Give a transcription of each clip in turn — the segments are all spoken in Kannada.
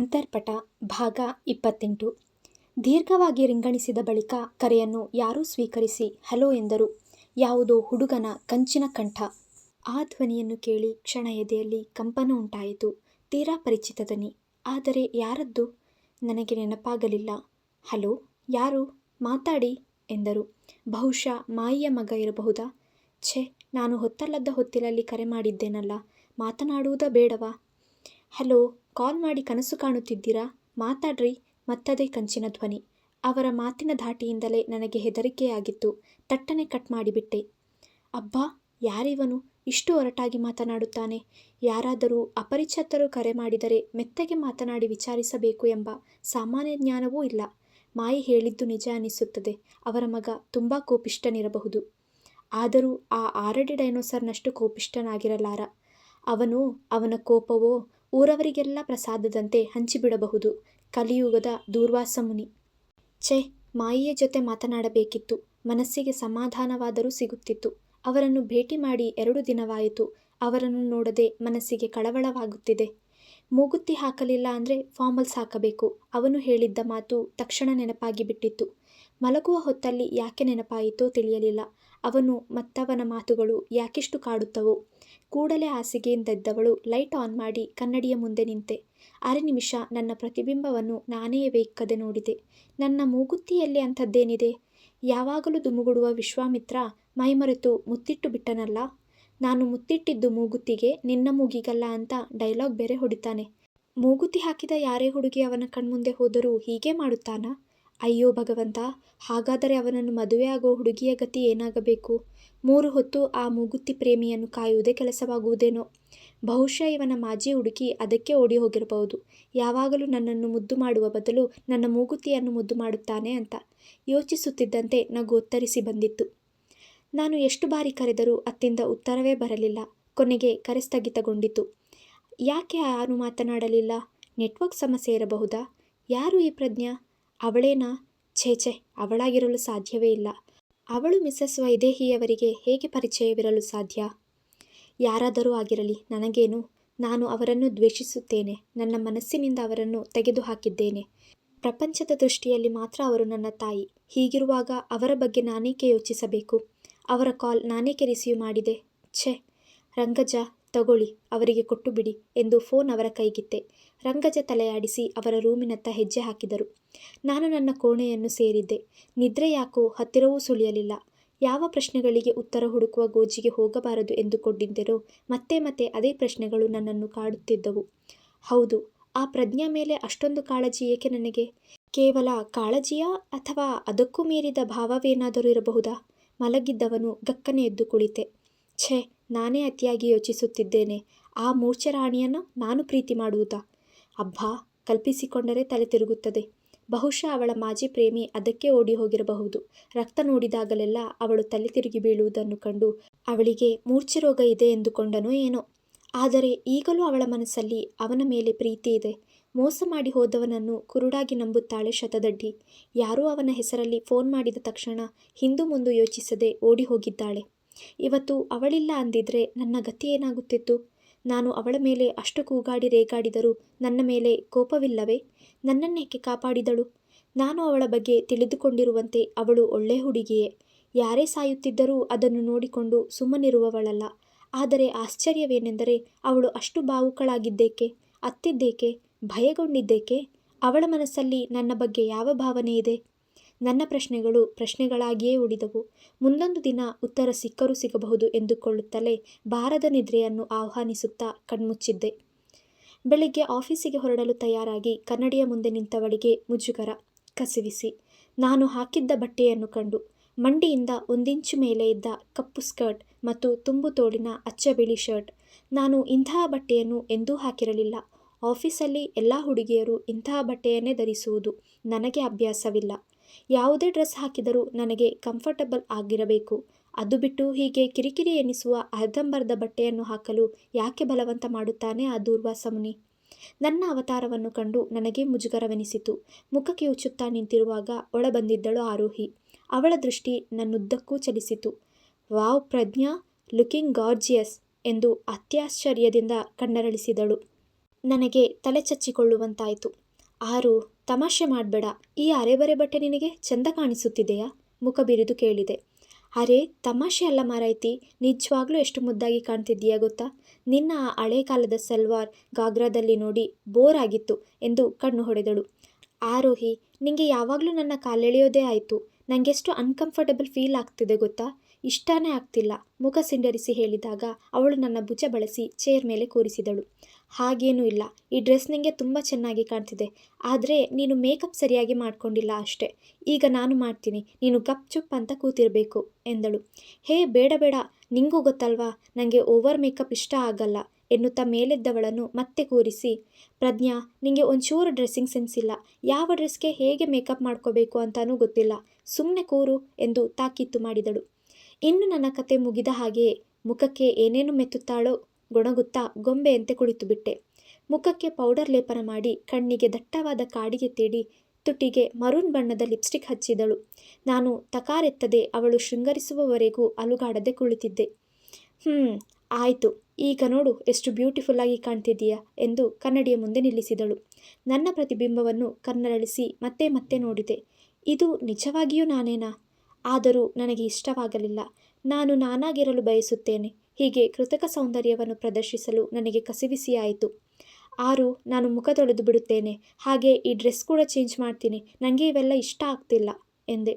ಅಂತರ್ಪಟ ಭಾಗ ಇಪ್ಪತ್ತೆಂಟು ದೀರ್ಘವಾಗಿ ರಿಂಗಣಿಸಿದ ಬಳಿಕ ಕರೆಯನ್ನು ಯಾರೋ ಸ್ವೀಕರಿಸಿ ಹಲೋ ಎಂದರು. ಯಾವುದೋ ಹುಡುಗನ ಕಂಚಿನ ಕಂಠ. ಆ ಧ್ವನಿಯನ್ನು ಕೇಳಿ ಕ್ಷಣ ಎದೆಯಲ್ಲಿ ಕಂಪನ ಉಂಟಾಯಿತು. ತೀರಾ ಪರಿಚಿತ ಧ್ವನಿ ಆದರೆ ಯಾರದ್ದು? ನನಗೆ ನೆನಪಾಗಲಿಲ್ಲ. ಹಲೋ, ಯಾರು? ಮಾತಾಡಿ ಎಂದರು. ಬಹುಶಃ ಮಾಯಿಯ ಮಗ ಇರಬಹುದಾ? ಛೆ, ನಾನು ಹೊತ್ತಲ್ಲದ ಹೊತ್ತಿಲಲ್ಲಿ ಕರೆ ಮಾಡಿದ್ದೇನಲ್ಲ. ಮಾತನಾಡುವುದ ಬೇಡವಾ? ಹಲೋ ಕಾಲ್ ಮಾಡಿ ಕನಸು ಕಾಣುತ್ತಿದ್ದೀರಾ? ಮಾತಾಡ್ರಿ, ಮತ್ತದೇ ಕಂಚಿನ ಧ್ವನಿ. ಅವರ ಮಾತಿನ ಧಾಟಿಯಿಂದಲೇ ನನಗೆ ಹೆದರಿಕೆಯಾಗಿತ್ತು. ತಟ್ಟನೆ ಕಟ್ ಮಾಡಿಬಿಟ್ಟೆ. ಅಬ್ಬಾ, ಯಾರಿವನು ಇಷ್ಟು ಒರಟಾಗಿ ಮಾತನಾಡುತ್ತಾನೆ. ಯಾರಾದರೂ ಅಪರಿಚಿತರು ಕರೆ ಮಾಡಿದರೆ ಮೆತ್ತಗೆ ಮಾತನಾಡಿ ವಿಚಾರಿಸಬೇಕು ಎಂಬ ಸಾಮಾನ್ಯ ಜ್ಞಾನವೂ ಇಲ್ಲ. ಮಾಯಿ ಹೇಳಿದ್ದು ನಿಜ ಅನ್ನಿಸುತ್ತದೆ. ಅವರ ಮಗ ತುಂಬ ಕೋಪಿಷ್ಟನಿರಬಹುದು ಆದರೂ ಆ ಆರಡಿ ಡೈನೋಸರ್ನಷ್ಟು ಕೋಪಿಷ್ಟನಾಗಿರಲಾರ ಅವನೋ ಅವನ ಕೋಪವೋ ಊರವರಿಗೆಲ್ಲ ಪ್ರಸಾದದಂತೆ ಹಂಚಿಬಿಡಬಹುದು. ಕಲಿಯುಗದ ದೂರ್ವಾಸ ಮುನಿ. ಛೆ, ಮಾಯಿಯ ಜೊತೆ ಮಾತನಾಡಬೇಕಿತ್ತು. ಮನಸ್ಸಿಗೆ ಸಮಾಧಾನವಾದರೂ ಸಿಗುತ್ತಿತ್ತು. ಅವರನ್ನು ಭೇಟಿ ಮಾಡಿ ಎರಡು ದಿನವಾಯಿತು. ಅವರನ್ನು ನೋಡದೆ ಮನಸ್ಸಿಗೆ ಕಳವಳವಾಗುತ್ತಿದೆ. ಮೂಗುತ್ತಿ ಹಾಕಲಿಲ್ಲ ಅಂದರೆ ಫಾರ್ಮಲ್ಸ್ ಹಾಕಬೇಕು. ಅವನು ಹೇಳಿದ್ದ ಮಾತು ತಕ್ಷಣ ನೆನಪಾಗಿ ಬಿಟ್ಟಿತ್ತು ಮಲಗುವ ಹೊತ್ತಲ್ಲಿ ಯಾಕೆ ನೆನಪಾಯಿತೋ ತಿಳಿಯಲಿಲ್ಲ. ಅವನು ಮತ್ತವನ ಮಾತುಗಳು ಯಾಕಿಷ್ಟು ಕಾಡುತ್ತವೋ. ಕೂಡಲೇ ಹಾಸಿಗೆಯಿಂದೆದ್ದವಳು ಲೈಟ್ ಆನ್ ಮಾಡಿ ಕನ್ನಡಿಯ ಮುಂದೆ ನಿಂತೆ. ಅರೆ ನಿಮಿಷ ನನ್ನ ಪ್ರತಿಬಿಂಬವನ್ನು ನಾನೇ ಬೇಕದೆ ನೋಡಿದೆ. ನನ್ನ ಮೂಗುತ್ತಿಯಲ್ಲಿ ಅಂಥದ್ದೇನಿದೆ? ಯಾವಾಗಲೂ ದುಮುಗುಡುವ ವಿಶ್ವಾಮಿತ್ರ ಮೈಮರೆತು ಮುತ್ತಿಟ್ಟು ಬಿಟ್ಟನಲ್ಲ. ನಾನು ಮುತ್ತಿಟ್ಟಿದ್ದು ಮೂಗುತ್ತಿಗೆ ನಿನ್ನ ಮೂಗಿಗಲ್ಲ ಅಂತ ಡೈಲಾಗ್ ಬೇರೆ ಹೊಡಿತಾನೆ. ಮೂಗುತಿ ಹಾಕಿದ ಯಾರೇ ಹುಡುಗಿ ಅವನ ಕಣ್ಮುಂದೆ ಹೋದರೂ ಹೀಗೆ ಮಾಡುತ್ತಾನಾ? ಅಯ್ಯೋ ಭಗವಂತ, ಹಾಗಾದರೆ ಅವನನ್ನು ಮದುವೆ ಆಗೋ ಹುಡುಗಿಯ ಗತಿ ಏನಾಗಬೇಕು? ಮೂರು ಹೊತ್ತು ಆ ಮೂಗುತಿ ಪ್ರೇಮಿಯನ್ನು ಕಾಯುವುದೇ ಕೆಲಸವಾಗುವುದೇನೋ? ಬಹುಶಃ ಇವನ ಮಾಜಿ ಹುಡುಗಿ ಅದಕ್ಕೆ ಓಡಿ ಹೋಗಿರಬಹುದು. ಯಾವಾಗಲೂ ನನ್ನನ್ನು ಮುದ್ದು ಮಾಡುವ ಬದಲು ನನ್ನ ಮೂಗುತಿಯನ್ನು ಮುದ್ದು ಮಾಡುತ್ತಾನೆ ಅಂತ. ಯೋಚಿಸುತ್ತಿದ್ದಂತೆ ನಗು ಒತ್ತರಿಸಿ ಬಂದಿತ್ತು. ನಾನು ಎಷ್ಟು ಬಾರಿ ಕರೆದರೂ ಅತ್ತಿಂದ ಉತ್ತರವೇ ಬರಲಿಲ್ಲ. ಕೊನೆಗೆ ಕರೆ ಸ್ಥಗಿತಗೊಂಡಿತು. ಯಾಕೆ ಯಾರೂ ಮಾತನಾಡಲಿಲ್ಲ? ನೆಟ್ವರ್ಕ್ ಸಮಸ್ಯೆ ಇರಬಹುದಾ? ಯಾರು ಈ ಪ್ರಜ್ಞಾ? ಅವಳೇನಾ? ಛೇ ಛೇ, ಅವಳಾಗಿರಲು ಸಾಧ್ಯವೇ ಇಲ್ಲ. ಅವಳು ಮಿಸಸ್ ವೈದೇಹಿಯವರಿಗೆ ಹೇಗೆ ಪರಿಚಯವಿರಲು ಸಾಧ್ಯ? ಯಾರಾದರೂ ಆಗಿರಲಿ, ನನಗೇನು? ನಾನು ಅವರನ್ನು ದ್ವೇಷಿಸುತ್ತೇನೆ. ನನ್ನ ಮನಸ್ಸಿನಿಂದ ಅವರನ್ನು ತೆಗೆದು ಹಾಕಿದ್ದೇನೆ. ಪ್ರಪಂಚದ ದೃಷ್ಟಿಯಲ್ಲಿ ಮಾತ್ರ ಅವರು ನನ್ನ ತಾಯಿ. ಹೀಗಿರುವಾಗ ಅವರ ಬಗ್ಗೆ ನಾನೇಕೆ ಯೋಚಿಸಬೇಕು? ಅವರ ಕಾಲ್ ನಾನೇಕೆ ರಿಸೀವ್ ಮಾಡಿದೆ? ಛೆ, ರಂಗಜ, ತಗೊಳ್ಳಿ, ಅವರಿಗೆ ಕೊಟ್ಟು ಬಿಡಿ ಎಂದು ಫೋನ್ ಅವರ ಕೈಗಿತ್ತೆ. ರಂಗಜ್ಜ ತಲೆಯಾಡಿಸಿ ಅವರ ರೂಮಿನತ್ತ ಹೆಜ್ಜೆ ಹಾಕಿದರು. ನಾನು ನನ್ನ ಕೋಣೆಯನ್ನು ಸೇರಿದ್ದೆ. ನಿದ್ರೆ ಯಾಕೋ ಹತ್ತಿರವೂ ಸುಳಿಯಲಿಲ್ಲ. ಯಾವ ಪ್ರಶ್ನೆಗಳಿಗೆ ಉತ್ತರ ಹುಡುಕುವ ಗೋಜಿಗೆ ಹೋಗಬಾರದು ಎಂದುಕೊಂಡಿದ್ದೆನೋ ಮತ್ತೆ ಮತ್ತೆ ಅದೇ ಪ್ರಶ್ನೆಗಳು ನನ್ನನ್ನು ಕಾಡುತ್ತಿದ್ದವು. ಹೌದು, ಆ ಪ್ರಜ್ಞಾ ಮೇಲೆ ಅಷ್ಟೊಂದು ಕಾಳಜಿ ಏಕೆ ನನಗೆ? ಕೇವಲ ಕಾಳಜಿಯಾ ಅಥವಾ ಅದಕ್ಕೂ ಮೀರಿದ ಭಾವವೇನಾದರೂ ಇರಬಹುದಾ? ಮಲಗಿದ್ದವನು ಗಕ್ಕನೆ ಎದ್ದು ಕುಳಿತೆ. ಛೇ, ನಾನೇ ಅತಿಯಾಗಿ ಯೋಚಿಸುತ್ತಿದ್ದೇನೆ. ಆ ಮೂರ್ಛೆ ರಾಣಿಯನ್ನು ನಾನು ಪ್ರೀತಿ ಮಾಡುವುದಾ? ಅಬ್ಬಾ, ಕಲ್ಪಿಸಿಕೊಂಡರೆ ತಲೆ ತಿರುಗುತ್ತದೆ. ಬಹುಶಃ ಅವಳ ಮಾಜಿ ಪ್ರೇಮಿ ಅದಕ್ಕೆ ಓಡಿ ಹೋಗಿರಬಹುದು. ರಕ್ತ ನೋಡಿದಾಗಲೆಲ್ಲ ಅವಳು ತಲೆ ತಿರುಗಿ ಬೀಳುವುದನ್ನು ಕಂಡು ಅವಳಿಗೆ ಮೂರ್ಛೆ ರೋಗ ಇದೆ ಎಂದುಕೊಂಡನೋ ಏನೋ? ಆದರೆ ಈಗಲೂ ಅವಳ ಮನಸ್ಸಲ್ಲಿ ಅವನ ಮೇಲೆ ಪ್ರೀತಿ ಇದೆ. ಮೋಸ ಮಾಡಿ ಹೋದವನನ್ನು ಕುರುಡಾಗಿ ನಂಬುತ್ತಾಳೆ ಶತದಡ್ಡಿ. ಯಾರೂ ಅವನ ಹೆಸರಲ್ಲಿ ಫೋನ್ ಮಾಡಿದ ತಕ್ಷಣ ಹಿಂದು ಮುಂದು ಯೋಚಿಸದೆ ಓಡಿ ಹೋಗಿದ್ದಾಳೆ. ಇವತ್ತು ಅವಳಿಲ್ಲ ಅಂದಿದ್ರೆ ನನ್ನ ಗತಿ ಏನಾಗುತ್ತಿತ್ತು? ನಾನು ಅವಳ ಮೇಲೆ ಅಷ್ಟು ಕೂಗಾಡಿ ರೇಗಾಡಿದರೂ ನನ್ನ ಮೇಲೆ ಕೋಪವಿಲ್ಲವೇ? ನನ್ನನ್ನೇಕೆ ಕಾಪಾಡಿದಳು? ನಾನು ಅವಳ ಬಗ್ಗೆ ತಿಳಿದುಕೊಂಡಿರುವಂತೆ ಅವಳು ಒಳ್ಳೆ ಹುಡುಗಿಯೇ. ಯಾರೇ ಸಾಯುತ್ತಿದ್ದರೂ ಅದನ್ನು ನೋಡಿಕೊಂಡು ಸುಮ್ಮನಿರುವವಳಲ್ಲ. ಆದರೆ ಆಶ್ಚರ್ಯವೇನೆಂದರೆ ಅವಳು ಅಷ್ಟು ಭಾವುಕಳಾಗಿದ್ದೇಕೆ? ಅತ್ತಿದ್ದೇಕೆ? ಭಯಗೊಂಡಿದ್ದೇಕೆ? ಅವಳ ಮನಸ್ಸಲ್ಲಿ ನನ್ನ ಬಗ್ಗೆ ಯಾವ ಭಾವನೆ ಇದೆ? ನನ್ನ ಪ್ರಶ್ನೆಗಳು ಪ್ರಶ್ನೆಗಳಾಗಿಯೇ ಉಳಿದವು. ಮುಂದೊಂದು ದಿನ ಉತ್ತರ ಸಿಕ್ಕರೂ ಸಿಗಬಹುದು ಎಂದುಕೊಳ್ಳುತ್ತಲೇ ಬಾರದ ನಿದ್ರೆಯನ್ನು ಆಹ್ವಾನಿಸುತ್ತಾ ಕಣ್ಮುಚ್ಚಿದ್ದೆ. ಬೆಳಿಗ್ಗೆ ಆಫೀಸಿಗೆ ಹೊರಡಲು ತಯಾರಾಗಿ ಕನ್ನಡಿಯ ಮುಂದೆ ನಿಂತವಳಿಗೆ ಮುಜುಗರ, ಕಸಿವಿಸಿ. ನಾನು ಹಾಕಿದ್ದ ಬಟ್ಟೆಯನ್ನು ಕಂಡು. ಮಂಡಿಯಿಂದ ಒಂದಿಂಚು ಮೇಲೆ ಇದ್ದ ಕಪ್ಪು ಸ್ಕರ್ಟ್ ಮತ್ತು ತುಂಬು ತೋಳಿನ ಅಚ್ಚ ಬಿಳಿ ಶರ್ಟ್. ನಾನು ಇಂತಹ ಬಟ್ಟೆಯನ್ನು ಎಂದೂ ಹಾಕಿರಲಿಲ್ಲ. ಆಫೀಸಲ್ಲಿ ಎಲ್ಲ ಹುಡುಗಿಯರು ಇಂತಹ ಬಟ್ಟೆಯನ್ನೇ ಧರಿಸುವುದು. ನನಗೆ ಅಭ್ಯಾಸವಿಲ್ಲ. ಯಾವುದೇ ಡ್ರೆಸ್ ಹಾಕಿದರೂ ನನಗೆ ಕಂಫರ್ಟಬಲ್ ಆಗಿರಬೇಕು. ಅದು ಬಿಟ್ಟು ಹೀಗೆ ಕಿರಿಕಿರಿ ಎನಿಸುವ ಅರ್ಧಂಬರ್ಧ ಬಟ್ಟೆಯನ್ನು ಹಾಕಲು ಯಾಕೆ ಬಲವಂತ ಮಾಡುತ್ತಾನೆ ಆ ದೂರ್ವಾಸ ಮುನಿ? ನನ್ನ ಅವತಾರವನ್ನು ಕಂಡು ನನಗೆ ಮುಜುಗರವೆನಿಸಿತು. ಮುಖಕ್ಕೆ ಉಚ್ಚುತ್ತಾ ನಿಂತಿರುವಾಗ ಒಳಬಂದಿದ್ದಳು ಆರೋಹಿ. ಅವಳ ದೃಷ್ಟಿ ನನ್ನುದ್ದಕ್ಕೂ ಚಲಿಸಿತು. ವಾವ್ ಪ್ರಜ್ಞಾ, ಲುಕಿಂಗ್ ಗಾರ್ಜಿಯಸ್ ಎಂದು ಅತ್ಯಾಶ್ಚರ್ಯದಿಂದ ಕಣ್ಣರಳಿಸಿದಳು. ನನಗೆ ತಲೆ ಚಚ್ಚಿಕೊಳ್ಳುವಂತಾಯಿತು ಆರು, ತಮಾಷೆ ಮಾಡಬೇಡ. ಈ ಅರೆಬರೆ ಬಟ್ಟೆ ನಿನಗೆ ಚೆಂದ ಕಾಣಿಸುತ್ತಿದೆಯಾ? ಮುಖ ಬಿರಿದು ಕೇಳಿದೆ. ಅರೆ, ತಮಾಷೆ ಅಲ್ಲ ಮಾರಾಯ್ತಿ. ನಿಜವಾಗ್ಲೂ ಎಷ್ಟು ಮುದ್ದಾಗಿ ಕಾಣ್ತಿದ್ದೀಯಾ ಗೊತ್ತಾ? ನಿನ್ನ ಆ ಹಳೆ ಕಾಲದ ಸಲ್ವಾರ್ ಗಾಗ್ರಾದಲ್ಲಿ ನೋಡಿ ಬೋರ್ ಆಗಿತ್ತು ಎಂದು ಕಣ್ಣು ಹೊಡೆದಳು. ಆರೋಹಿ, ನಿಂಗೆ ಯಾವಾಗಲೂ ನನ್ನ ಕಾಲೆಳೆಯೋದೇ ಆಯಿತು. ನನಗೆಷ್ಟು ಅನ್ಕಂಫರ್ಟಬಲ್ ಫೀಲ್ ಆಗ್ತಿದೆ ಗೊತ್ತಾ? ಇಷ್ಟನೇ ಆಗ್ತಿಲ್ಲ. ಮುಖ ಸಿಂಡರಿಸಿ ಹೇಳಿದಾಗ ಅವಳು ನನ್ನ ಭುಜ ಬಳಸಿ ಚೇರ್ ಮೇಲೆ ಕೂರಿಸಿದಳು. ಹಾಗೇನೂ ಇಲ್ಲ. ಈ ಡ್ರೆಸ್ ನಿಂಗೆ ತುಂಬ ಚೆನ್ನಾಗಿ ಕಾಣ್ತಿದೆ. ಆದರೆ ನೀನು ಮೇಕಪ್ ಸರಿಯಾಗಿ ಮಾಡ್ಕೊಂಡಿಲ್ಲ ಅಷ್ಟೆ. ಈಗ ನಾನು ಮಾಡ್ತೀನಿ. ನೀನು ಗಪ್ ಚುಪ್ ಅಂತ ಕೂತಿರಬೇಕು ಎಂದಳು. ಹೇ, ಬೇಡ ಬೇಡ. ನಿಂಗೂ ಗೊತ್ತಲ್ವಾ? ನನಗೆ ಓವರ್ ಮೇಕಪ್ ಇಷ್ಟ ಆಗಲ್ಲ ಎನ್ನುತ್ತಾ ಮೇಲೆದ್ದವಳನ್ನು ಮತ್ತೆ ಕೂರಿಸಿ, ಪ್ರಜ್ಞಾ, ನಿಂಗೆ ಒಂಚೂರು ಡ್ರೆಸ್ಸಿಂಗ್ ಸೆನ್ಸ್ ಇಲ್ಲ. ಯಾವ ಡ್ರೆಸ್ಗೆ ಹೇಗೆ ಮೇಕಪ್ ಮಾಡ್ಕೋಬೇಕು ಅಂತಾನೂ ಗೊತ್ತಿಲ್ಲ. ಸುಮ್ಮನೆ ಕೂರು ಎಂದು ತಾಕೀತು ಮಾಡಿದಳು. ಇನ್ನು ನನ್ನ ಕತೆ ಮುಗಿದ ಹಾಗೆ ಮುಖಕ್ಕೆ ಏನೇನು ಮೆತ್ತುತ್ತಾಳೋ ಗೊಣಗುತ್ತಾ ಗೊಂಬೆಯಂತೆ ಕುಳಿತು ಬಿಟ್ಟೆ. ಮುಖಕ್ಕೆ ಪೌಡರ್ ಲೇಪನ ಮಾಡಿ ಕಣ್ಣಿಗೆ ದಟ್ಟವಾದ ಕಾಡಿಗೆ ತೇಡಿ ತುಟಿಗೆ ಮರೂನ್ ಬಣ್ಣದ ಲಿಪ್ಸ್ಟಿಕ್ ಹಚ್ಚಿದಳು. ನಾನು ತಕಾರೆತ್ತದೆ ಅವಳು ಶೃಂಗರಿಸುವವರೆಗೂ ಅಲುಗಾಡದೆ ಕುಳಿತಿದ್ದೆ. ಹ್ಞೂ ಆಯಿತು. ಈಗ ನೋಡು ಎಷ್ಟು ಬ್ಯೂಟಿಫುಲ್ಲಾಗಿ ಕಾಣ್ತಿದ್ದೀಯಾ ಎಂದು ಕನ್ನಡಿಯ ಮುಂದೆ ನಿಲ್ಲಿಸಿದಳು. ನನ್ನ ಪ್ರತಿಬಿಂಬವನ್ನು ಕನ್ನರಳಿಸಿ ಮತ್ತೆ ಮತ್ತೆ ನೋಡಿದೆ. ಇದು ನಿಜವಾಗಿಯೂ ನಾನೇನಾ? ಆದರೂ ನನಗೆ ಇಷ್ಟವಾಗಲಿಲ್ಲ. ನಾನು ನಾನಾಗಿರಲು ಬಯಸುತ್ತೇನೆ. ಹೀಗೆ ಕೃತಕ ಸೌಂದರ್ಯವನ್ನು ಪ್ರದರ್ಶಿಸಲು ನನಗೆ ಕಸಿವಿಸಿಯಾಯಿತು. ಆರು ನಾನು ಮುಖ ತೊಳೆದು ಬಿಡುತ್ತೇನೆ. ಹಾಗೆ ಈ ಡ್ರೆಸ್ ಕೂಡ ಚೇಂಜ್ ಮಾಡ್ತೀನಿ. ನನಗೆ ಇವೆಲ್ಲ ಇಷ್ಟ ಆಗ್ತಿಲ್ಲ, ಎಂದೆ.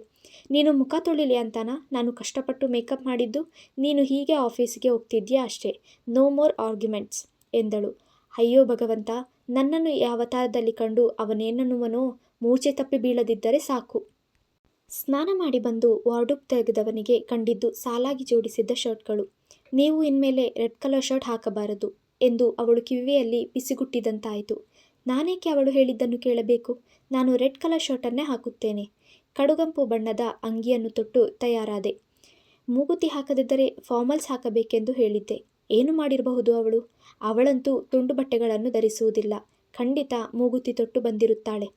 ನೀನು ಮುಖ ತೊಳಿಲಿ ಅಂತಾನ? ನಾನು ಕಷ್ಟಪಟ್ಟು ಮೇಕಪ್ ಮಾಡಿದ್ದು, ನೀನು ಹೀಗೆ ಆಫೀಸಿಗೆ ಹೋಗ್ತಿದ್ಯಾ ಅಷ್ಟೇ. ನೋ ಮೋರ್ ಆರ್ಗ್ಯುಮೆಂಟ್ಸ್, ಎಂದಳು. ಅಯ್ಯೋ ಭಗವಂತ, ನನ್ನನ್ನು ಈ ಅವತಾರದಲ್ಲಿ ಕಂಡು ಅವನೇನನ್ನುವನೋ? ಮೂರ್ಛೆ ತಪ್ಪಿ ಬೀಳದಿದ್ದರೆ ಸಾಕು. ಸ್ನಾನ ಮಾಡಿ ಬಂದು ವಾರ್ಡೂಬ್ ತೆಗೆದವನಿಗೆ ಕಂಡಿದ್ದು ಸಾಲಾಗಿ ಜೋಡಿಸಿದ್ದ ಶರ್ಟ್ಗಳು. ನೀವು ಇನ್ಮೇಲೆ ರೆಡ್ ಕಲರ್ ಶರ್ಟ್ ಹಾಕಬಾರದು ಎಂದು ಅವಳು ಕಿವಿಯಲ್ಲಿ ಬಿಸಿಗುಟ್ಟಿದಂತಾಯಿತು. ನಾನೇಕೆ ಅವಳು ಹೇಳಿದ್ದನ್ನು ಕೇಳಬೇಕು? ನಾನು ರೆಡ್ ಕಲರ್ ಶರ್ಟನ್ನೇ ಹಾಕುತ್ತೇನೆ. ಕಡುಗಂಪು ಬಣ್ಣದ ಅಂಗಿಯನ್ನು ತೊಟ್ಟು ತಯಾರಾದೆ. ಮೂಗುತಿ ಹಾಕದಿದ್ದರೆ ಫಾರ್ಮಲ್ಸ್ ಹಾಕಬೇಕೆಂದು ಹೇಳಿದ್ದೆ. ಏನು ಮಾಡಿರಬಹುದು ಅವಳು? ಅವಳಂತೂ ತುಂಡು ಬಟ್ಟೆಗಳನ್ನು ಧರಿಸುವುದಿಲ್ಲ. ಖಂಡಿತ ಮೂಗುತಿ ತೊಟ್ಟು ಬಂದಿರುತ್ತಾಳೆ.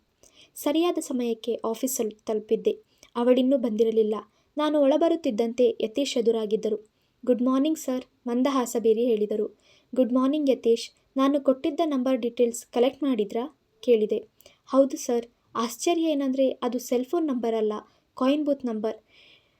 ಸರಿಯಾದ ಸಮಯಕ್ಕೆ ಆಫೀಸಲ್ಲಿ ತಲುಪಿದ್ದೆ. ಅವಳಿನ್ನೂ ಬಂದಿರಲಿಲ್ಲ. ನಾನು ಒಳಬರುತ್ತಿದ್ದಂತೆ ಯತೀಶ್ ಎದುರಾಗಿದ್ದರು. ಗುಡ್ ಮಾರ್ನಿಂಗ್ ಸರ್ ಮಂದಹಾಸ ಬೀರಿ ಹೇಳಿದರು. ಗುಡ್ ಮಾರ್ನಿಂಗ್ ಯತೀಶ್, ನಾನು ಕೊಟ್ಟಿದ್ದ ನಂಬರ್ ಡೀಟೇಲ್ಸ್ ಕಲೆಕ್ಟ್ ಮಾಡಿದ್ರಾ? ಕೇಳಿದೆ. ಹೌದು ಸರ್, ಆಶ್ಚರ್ಯ ಏನಂದರೆ ಅದು ಸೆಲ್ ಫೋನ್ ನಂಬರ್ ಅಲ್ಲ, coin booth number.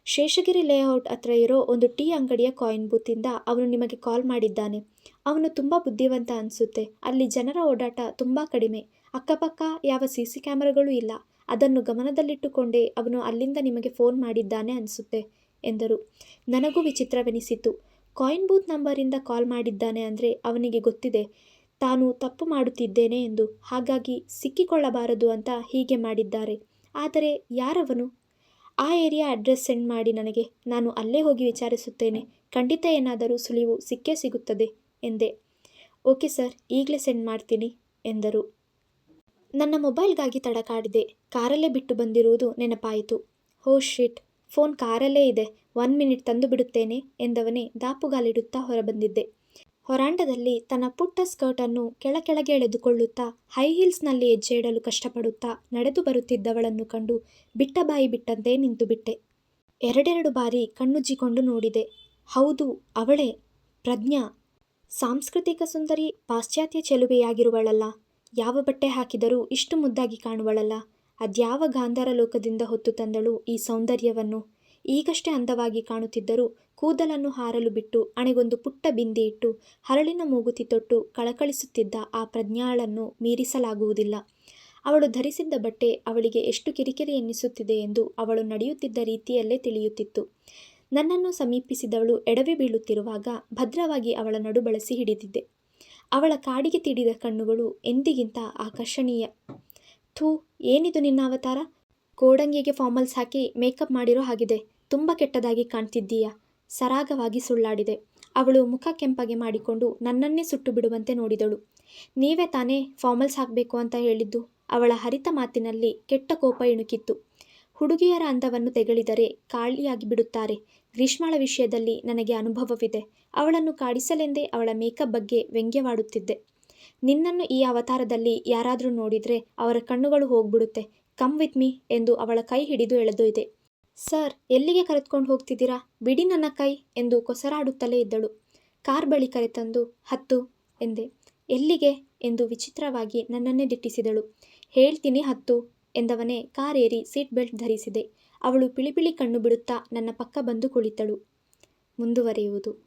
Sheshagiri layout ಹತ್ರ ಇರೋ ಒಂದು ಟೀ ಅಂಗಡಿಯ ಕಾಯಿನ್ ಬೂತಿಂದ ಅವನು ನಿಮಗೆ ಕಾಲ್ ಮಾಡಿದ್ದಾನೆ. ಅವನು ತುಂಬ ಬುದ್ಧಿವಂತ ಅನಿಸುತ್ತೆ. ಅಲ್ಲಿ ಜನರ ಓಡಾಟ ತುಂಬ ಕಡಿಮೆ. ಅಕ್ಕಪಕ್ಕ ಯಾವ ಸಿ ಸಿ ಕ್ಯಾಮರಾಗಳೂ ಇಲ್ಲ. ಅದನ್ನು ಗಮನದಲ್ಲಿಟ್ಟುಕೊಂಡೇ ಅವನು ಅಲ್ಲಿಂದ ನಿಮಗೆ ಫೋನ್ ಮಾಡಿದ್ದಾನೆ ಅನಿಸುತ್ತೆ, ಎಂದರು. ನನಗೂ ವಿಚಿತ್ರವೆನಿಸಿತು. ಕಾಯಿನ್ ಬೂತ್ ನಂಬರಿಂದ ಕಾಲ್ ಮಾಡಿದ್ದಾನೆ ಅಂದರೆ ಅವನಿಗೆ ಗೊತ್ತಿದೆ. ತಾನು ತಪ್ಪು ಮಾಡುತ್ತಿದ್ದೇನೆ ಎಂದು. ಹಾಗಾಗಿ ಸಿಕ್ಕಿಕೊಳ್ಳಬಾರದು ಅಂತ ಹೀಗೆ ಮಾಡಿದ್ದಾರೆ. ಆದರೆ ಯಾರವನು? ಆ ಏರಿಯಾ ಅಡ್ರೆಸ್ ಸೆಂಡ್ ಮಾಡಿ ನನಗೆ. ನಾನು ಅಲ್ಲೇ ಹೋಗಿ ವಿಚಾರಿಸುತ್ತೇನೆ. ಖಂಡಿತ ಏನಾದರೂ ಸುಳಿವು ಸಿಕ್ಕೇ ಸಿಗುತ್ತದೆ, ಎಂದೆ. ಓಕೆ ಸರ್, ಈಗಲೇ ಸೆಂಡ್ ಮಾಡ್ತೀನಿ, ಎಂದರು. ನನ್ನ ಮೊಬೈಲ್ಗಾಗಿ ತಡಕಾಡಿದೆ. ಕಾರಲ್ಲೇ ಬಿಟ್ಟು ಬಂದಿರುವುದು ನೆನಪಾಯಿತು. ಹೋ ಶಿಟ್ ಫೋನ್ ಕಾರಲ್ಲೇ ಇದೆ. ಒನ್ ಮಿನಿಟ್ ತಂದು ಬಿಡುತ್ತೇನೆ ಎಂದವನೇ ದಾಪುಗಾಲಿಡುತ್ತಾ ಹೊರಬಂದಿದ್ದೆ. ಹೊರಾಂಡದಲ್ಲಿ ತನ್ನ ಪುಟ್ಟ ಸ್ಕರ್ಟನ್ನು ಕೆಳ ಕೆಳಗೆ ಎಳೆದುಕೊಳ್ಳುತ್ತಾ, ಹೈ ಹೀಲ್ಸ್ನಲ್ಲಿ ಹೆಜ್ಜೆ ಇಡಲು ಕಷ್ಟಪಡುತ್ತಾ ನಡೆದು ಬರುತ್ತಿದ್ದವಳನ್ನು ಕಂಡು ಬಿಟ್ಟ ಬಾಯಿ ಬಿಟ್ಟಂತೆ ನಿಂತುಬಿಟ್ಟೆ. ಎರಡೆರಡು ಬಾರಿ ಕಣ್ಣುಜ್ಜಿಕೊಂಡು ನೋಡಿದೆ. ಹೌದು, ಅವಳೇ ಪ್ರಜ್ಞಾ. ಸಾಂಸ್ಕೃತಿಕ ಸುಂದರಿ ಪಾಶ್ಚಾತ್ಯ ಚೆಲುವೆಯಾಗಿರುವಳಲ್ಲ. ಯಾವ ಬಟ್ಟೆ ಹಾಕಿದರೂ ಇಷ್ಟು ಮುದ್ದಾಗಿ ಕಾಣುವಳಲ್ಲ. ಅದ್ಯಾವ ಗಾಂಧಾರ ಲೋಕದಿಂದ ಹೊತ್ತು ತಂದಳು ಈ ಸೌಂದರ್ಯವನ್ನು. ಈಗಷ್ಟೇ ಅಂದವಾಗಿ ಕಾಣುತ್ತಿದ್ದರೂ ಕೂದಲನ್ನು ಹಾರಲು ಬಿಟ್ಟು ಅಣೆಗೊಂದು ಪುಟ್ಟ ಬಿಂದಿ ಇಟ್ಟು ಹರಳಿನ ಮೂಗುತಿ ತೊಟ್ಟು ಕಳಕಳಿಸುತ್ತಿದ್ದ ಆ ಪ್ರಜ್ಞಾಳನ್ನು ಮೀರಿಸಲಾಗುವುದಿಲ್ಲ. ಅವಳು ಧರಿಸಿದ್ದ ಬಟ್ಟೆ ಅವಳಿಗೆ ಎಷ್ಟು ಕಿರಿಕಿರಿ ಎನ್ನಿಸುತ್ತಿದೆ ಎಂದು ಅವಳು ನಡೆಯುತ್ತಿದ್ದ ರೀತಿಯಲ್ಲೇ ತಿಳಿಯುತ್ತಿತ್ತು. ನನ್ನನ್ನು ಸಮೀಪಿಸಿದವಳು ಎಡವಿ ಬೀಳುತ್ತಿರುವಾಗ ಭದ್ರವಾಗಿ ಅವಳ ನಡು ಬಳಸಿ ಹಿಡಿದಿದ್ದೆ. ಅವಳ ಕಾಡಿಗೆ ತಿಡಿದ ಕಣ್ಣುಗಳು ಎಂದಿಗಿಂತ ಆಕರ್ಷಣೀಯ. ಥೂ, ಏನಿದು ನಿನ್ನ ಅವತಾರ? ಕೋಡಂಗಿಗೆ ಫಾರ್ಮಲ್ಸ್ ಹಾಕಿ ಮೇಕಪ್ ಮಾಡಿರೋ ಹಾಗಿದೆ. ತುಂಬ ಕೆಟ್ಟದಾಗಿ ಕಾಣ್ತಿದ್ದೀಯಾ? ಸರಾಗವಾಗಿ ಸುಳ್ಳಾಡಿದೆ. ಅವಳು ಮುಖ ಕೆಂಪಗೆ ಮಾಡಿಕೊಂಡು ನನ್ನನ್ನೇ ಸುಟ್ಟು ಬಿಡುವಂತೆ ನೋಡಿದಳು. ನೀವೇ ತಾನೇ ಫಾರ್ಮಲ್ಸ್ ಹಾಕಬೇಕು ಅಂತ ಹೇಳಿದ್ದು? ಅವಳ ಹರಿತ ಮಾತಿನಲ್ಲಿ ಕೆಟ್ಟ ಕೋಪ ಇಣುಕಿತ್ತು. ಹುಡುಗಿಯರ ಅಂದವನ್ನು ತೆಗಳಿದರೆ ಕಾಳಿಯಾಗಿ ಬಿಡುತ್ತಾರೆ ಗ್ರೀಷ್ಮಳ ವಿಷಯದಲ್ಲಿ ನನಗೆ ಅನುಭವವಿದೆ. ಅವಳನ್ನು ಕಾಡಿಸಲೆಂದೇ ಅವಳ ಮೇಕಪ್ ಬಗ್ಗೆ ವ್ಯಂಗ್ಯವಾಡುತ್ತಿದ್ದೆ. ನಿನ್ನನ್ನು ಈ ಅವತಾರದಲ್ಲಿ ಯಾರಾದರೂ ನೋಡಿದರೆ ಅವರ ಕಣ್ಣುಗಳು ಹೋಗ್ಬಿಡುತ್ತೆ. ಕಮ್ ವಿತ್ ಮೀ ಎಂದು ಅವಳ ಕೈ ಹಿಡಿದು ಎಳೆದೊಯ್ದೆ. ಸರ್, ಎಲ್ಲಿಗೆ ಕರೆದುಕೊಂಡು ಹೋಗ್ತಿದ್ದೀರಾ? ಬಿಡಿ ನನ್ನ ಕೈ ಎಂದು ಕೊಸರಾಡುತ್ತಲೇ ಇದ್ದಳು. ಕಾರ್ ಬಳಿ ಕರೆತಂದು, ಹತ್ತು ಎಂದೆ. ಎಲ್ಲಿಗೆ? ಎಂದು ವಿಚಿತ್ರವಾಗಿ ನನ್ನನ್ನೇ ದಿಟ್ಟಿಸಿದಳು. ಹೇಳ್ತೀನಿ ಹತ್ತು. ಎಂದವನೇ ಕಾರೇರಿ ಸೀಟ್ ಬೆಲ್ಟ್ ಧರಿಸಿದೆ. ಅವಳು ಪಿಳಿಪಿಳಿ ಕಣ್ಣು ಬಿಡುತ್ತಾ ನನ್ನ ಪಕ್ಕ ಬಂದು ಕುಳಿತಳು. ಮುಂದುವರಿಯುವುದು.